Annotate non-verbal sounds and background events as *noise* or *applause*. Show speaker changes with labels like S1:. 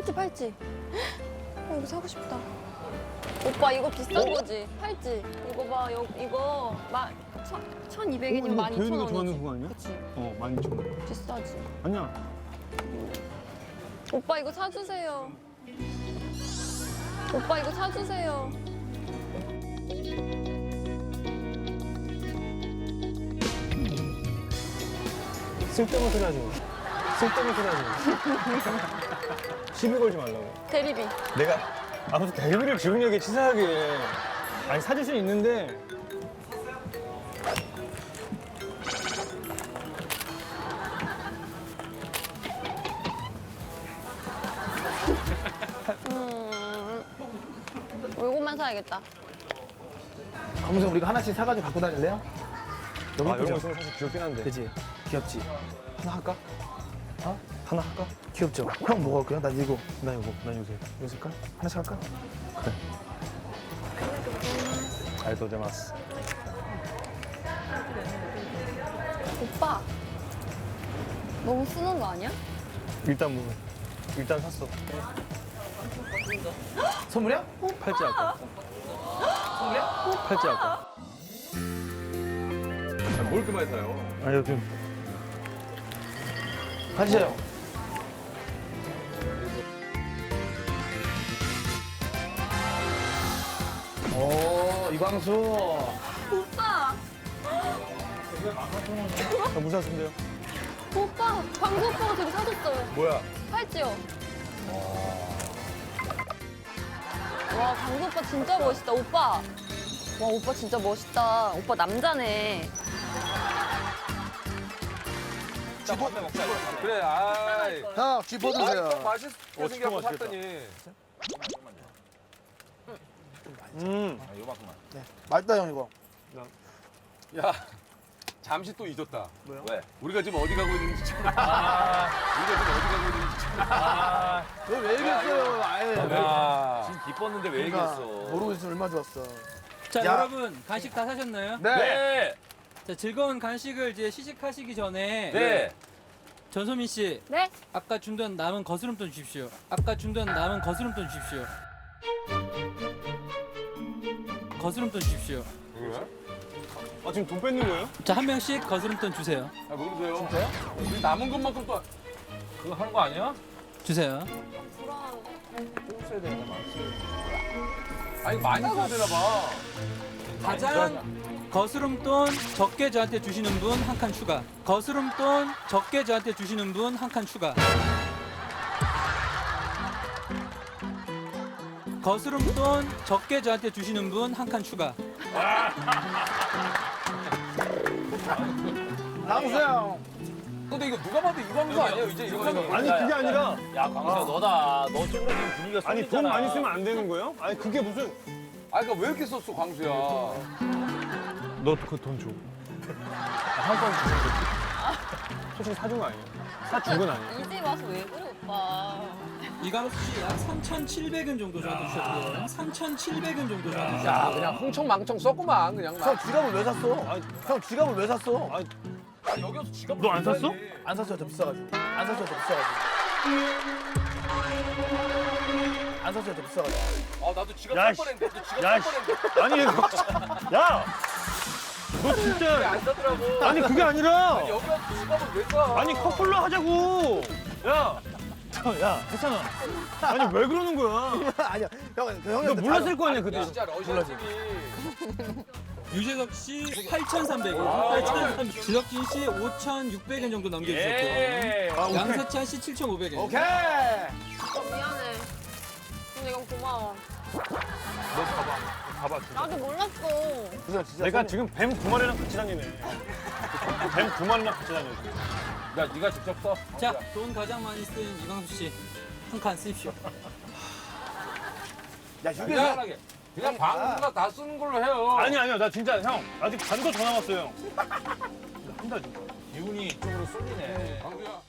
S1: 팔찌 팔찌. 어, 이거 사고 싶다. 오빠 이거 비싼 거지? 팔찌. 이거 봐, 여, 이거 막 1,200엔이면
S2: 어, 이거 도현이가
S1: 12,000원이지.
S2: 좋아하는 그거 아니야?
S1: 그치?
S2: 어, 12,000원.
S1: 비싸지.
S2: 아니야.
S1: 오빠 이거 사주세요. 오빠 이거 사주세요.
S2: 쓸데없는 소리 하지 마. 쓸데없는 소리 하지 마. 시비 걸지 말라고.
S1: 대리비.
S2: 내가 아 무슨 대리비를 지훈이에게 치사하게 아니 사줄 수는 있는데
S1: 음, 이것만 사야겠다.
S3: 검은 우리가 하나씩 사가지고 갖고 다닐래요? 너무
S2: 아 이런 거
S3: 예쁘죠?
S2: 있으면 사실 귀엽긴 한데
S3: 그지? 귀엽지? 하나 할까?
S2: 하나 할까?
S3: 귀엽죠? 형 뭐가 할까요? 난 이거
S2: 나 이거 난 요새
S3: 이거 쓸까? 하나씩 할까?
S2: 알도 제마스
S1: 오빠. 너무 쓰는 거 아니야?
S2: 일단 뭐 일단 샀어
S3: 선물이야?
S2: 팔찌 할까 팔찌 할까
S4: 뭘 이렇게 많이 사요?
S2: 아니 요즘
S3: 가지세요 오 이광수
S1: 오빠.
S2: 자 무사했는데요
S1: 오빠. 광수 오빠가 저기 사줬어요.
S4: 뭐야?
S1: 팔찌요. 와, 광수 오빠 진짜 멋있다. 오빠. 와, 오빠 진짜 멋있다. 오빠 남자네.
S4: 짬뽕 먹자. 그래, 아이.
S3: 형 쥐포 드세요
S4: 맛있게
S2: 어,
S4: 생겨서. 샀더니.
S2: 음
S4: 아, 요만큼만.
S3: 맛있다 형 이거
S4: 야, 잠시 또 잊었다.
S3: 뭐요?
S4: 왜? 우리가 지금 어디 가고 있는지 참. 우리가 지금 어디 가고 있는지 참.
S3: 너왜 얘기했어요 아예
S4: 야.
S5: 지금 기뻤는데 왜
S3: 그러니까
S5: 얘기했어?
S3: 모르고 있으면 얼마나 좋았어
S6: 자
S3: 야.
S6: 여러분 간식 다 사셨나요?
S3: 네,
S5: 네.
S6: 자 즐거운 간식을 이제 시식하시기 전에
S5: 네.
S6: 전소민 씨
S1: 네?
S6: 아까 준돈 남은 거스름돈 주십시오. 아까 준돈 남은 거스름돈 주십시오. 거스름돈 주십시오.
S4: 그래?
S2: 아 지금 돈 뺏는 거예요?
S6: 자 한 명씩 거스름돈 주세요.
S4: 아, 모르세요? 진짜요? 우리 남은 것만큼 또. 그거 하는 거 아니야?
S6: 주세요.
S4: 아니, 많이 써야 되나 봐.
S6: 가장 거스름 돈 적게 저한테 주시는 분 한 칸 추가. 거스름 돈 적게 저한테 주시는 분 한 칸 추가. 거스름 돈 적게 저한테 주시는 분 한 칸 추가.
S3: 광수 형
S4: 근데 이거 누가 봐도 이 광수 아니에요? 이제 이렇게 하는 거.
S2: 아니 그게 아니라
S5: 야, 광수야 너다. 너 쪽으로 지금 분위기가
S2: 아니 돈
S5: 쏠리잖아.
S2: 많이 쓰면 안 되는 거예요? 아니 그게 무슨
S4: 아, 그러니까 왜 이렇게 썼어, 광수야?
S2: 너 그 돈 줘. 한번 솔직히 사준 거 아니에요? 사준 건 아니에요.
S1: 이제 와서 왜 그래, 오빠.
S6: 이광수 씨약 3,700원 정도 저한테 주셨고요. 3,700원 정도 저한테 주셨고요.
S4: 야, 그냥 흥청망청 썼구만, 그냥.
S3: 형 지갑을 왜 샀어? 형 지갑을 왜 샀어?
S2: 아,
S4: 아, 여기 와서 지갑
S2: 너안 샀어?
S3: 안 샀어요 더 비싸가지고 안 샀어요 더 비싸가지고 안 샀어요 더 비싸가지고
S4: 아, 나도 지갑
S2: 야,
S4: 살
S2: 씨.
S4: 지갑
S2: 야,
S4: 살
S2: 씨. 아니 이거 *laughs* 야! 너 진짜
S4: 안 사더라고.
S2: 아니 그게 아니라
S4: 여기 와서 왜 사?
S2: 아니 커플로 하자고 야! 야 했잖아 아니 왜 그러는 거야 *laughs*
S3: 아니야
S2: 형그너
S3: 형한테
S2: 몰랐을 거 아니야 그때
S4: 진짜 러시아 TV.
S6: 유재석 씨 8,300원,
S4: 아,
S6: 8,300원. 지석진 씨 5,600원 정도 남겨주셨고,
S5: 예.
S6: 양세찬 씨 7,500원.
S3: 오케이
S1: 오빠 미안해. 근데 이건 고마워.
S4: 너 봐봐. 봐봐. 진짜.
S1: 나도 몰랐어.
S3: 진짜 진짜
S2: 내가 지금 뱀 두 마리랑 같이 다니네 *laughs* 뱀 두 마리랑 같이 다녀 지금
S4: 야, 네가 직접 써.
S6: 자, 돈 가장 많이 쓴 이광수 씨 한 칸 쓰십시오.
S3: 야 휴게소
S4: 미안하게. 그냥 방수가 다 쓰는 걸로 해요.
S2: 아니 아니야 나 진짜 형 아직 반도 더 남았어요 한다 진짜
S5: 기운이 이쪽으로 쏠리네.
S4: 방수야.